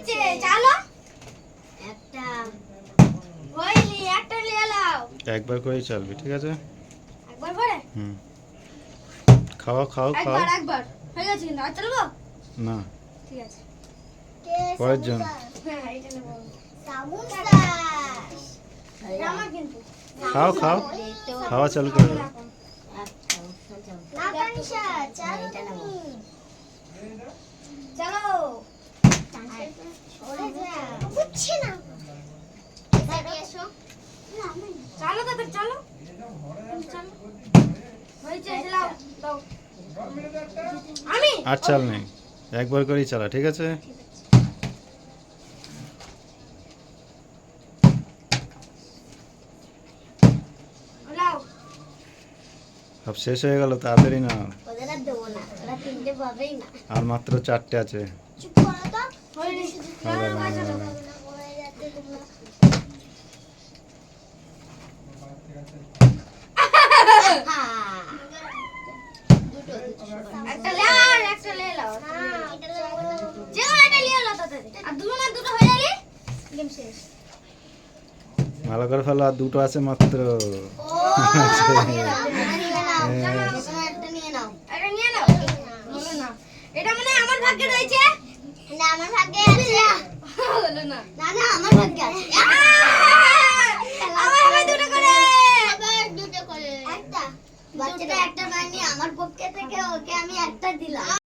হয়েছে চালো। একটা। হয়নি একটা নিয়ে নাও। একবার করেই চালবি ঠিক আছে? একবার পরে হুম। খাওয়া খাও খাও। একবার একবার। হয়ে গেছে কিন্তু আর চলবো? না। ঠিক আছে। পরের জন। হ্যাঁ খাও খাও। খাওয়া চালু করে। দাও। না কানিশা চাল চলো সরে যা বুঝছি না। চলো তাদের চলো। চলো। হয়েছে চালাও দাও। আমি? আর চাল নেই। একবার করেই চালা ঠিক আছে? সব শেষ হয়ে গেল তাড়াতাড়ি না আর মাত্র চারটে আছে। ভালো করে ফেলো আর দুটো আছে মাত্র। এটা মানে আমার ভাগ্যে রয়েছে? না, আমার ভাগ্যে আছে। হলো না না, না, আমার ভাগ্যে আছে। আবার দুটো করে আবার দুটো করে। একটা। বাচ্চাটা একটা পায়নি আমার পক্ষে থেকে ওকে আমি একটা দিলাম